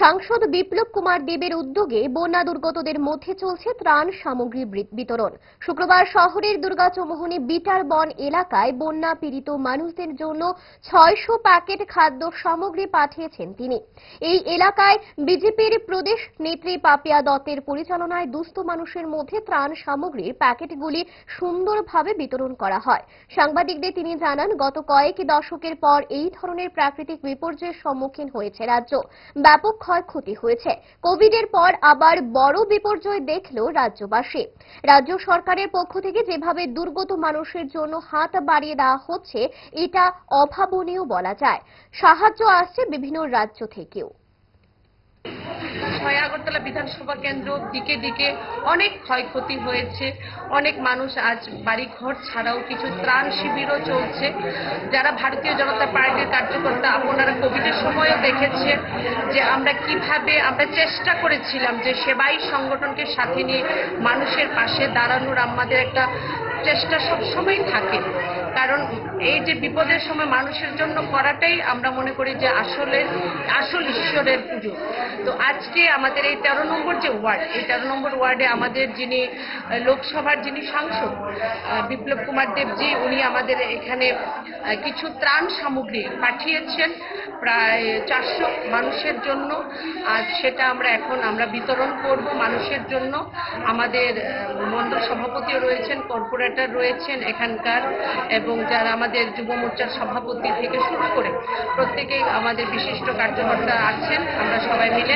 সাংসদ বিপ্লব কুমার দেবের উদ্যোগে বন্যা দুর্গতদের মধ্যে চলছে ত্রাণ সামগ্রী বিতরণ। শুক্রবার শহরের দুর্গাচৌমোহনী বিটার বন এলাকায় বন্যা পীড়িত মানুষদের জন্য ছয়শো প্যাকেট খাদ্য সামগ্রী পাঠিয়েছেন তিনি। এই এলাকায় বিজেপির প্রদেশ নেত্রী পাপিয়া দত্তের পরিচালনায় দুস্থ মানুষের মধ্যে ত্রাণ সামগ্রীর প্যাকেটগুলি সুন্দরভাবে বিতরণ করা হয়। সাংবাদিকদের তিনি জানান, গত কয়েক দশকের পর এই ধরনের প্রাকৃতিক বিপর্যয়ের সম্মুখীন হয়েছে রাজ্য। ব্যাপক ক্ষয়ক্ষতি হয়েছে। কোভিডের পর আবার বড় বিপর্যয় দেখল রাজ্যবাসী। রাজ্য সরকারের পক্ষ থেকে যেভাবে দুর্গত মানুষের জন্য হাত বাড়িয়ে দেওয়া হচ্ছে, এটা অভাবনীয় বলা যায়। সাহায্য আসছে বিভিন্ন রাজ্য থেকেও। ছয় আগরতলা বিধানসভা কেন্দ্র, দিকে দিকে অনেক ক্ষয়ক্ষতি হয়েছে। অনেক মানুষ আজ বাড়ি ঘর ছাড়াও কিছু ত্রাণ শিবিরও চলছে। যারা ভারতীয় জনতা পার্টির কার্যকর্তা, আপনারা কোভিডের সময়ও দেখেছে যে আমরা কীভাবে, আমরা চেষ্টা করেছিলাম যে সেবাই সংগঠনকে সাথে নিয়ে মানুষের পাশে দাঁড়ানোর। আমাদের একটা চেষ্টা সবসময় থাকে। কারণ এই যে বিপদের সময় মানুষের জন্য করাটাই আমরা মনে করি যে আসলে, আসল ঈশ্বরের পুজো। তো আজকে আমাদের এই তেরো নম্বর যে ওয়ার্ড এই তেরো নম্বর ওয়ার্ডে আমাদের যিনি লোকসভার যিনি সাংসদ বিপ্লব কুমার দেবজি উনি আমাদের এখানে কিছু ত্রাণ সামগ্রী পাঠিয়েছেন প্রায় চারশো মানুষের জন্য। আর সেটা আমরা এখন আমরা বিতরণ করব মানুষের জন্য। আমাদের আহ, মণ্ডল সভাপতিও রয়েছেন কর্পোরেটর রয়েছেন এখানকার এবং যারা আমাদের যুব মোর্চার সভাপতি থেকে শুরু করে প্রত্যেকেই আমাদের বিশিষ্ট কার্যকর্তা আছেন। আমরা সবাই মিলে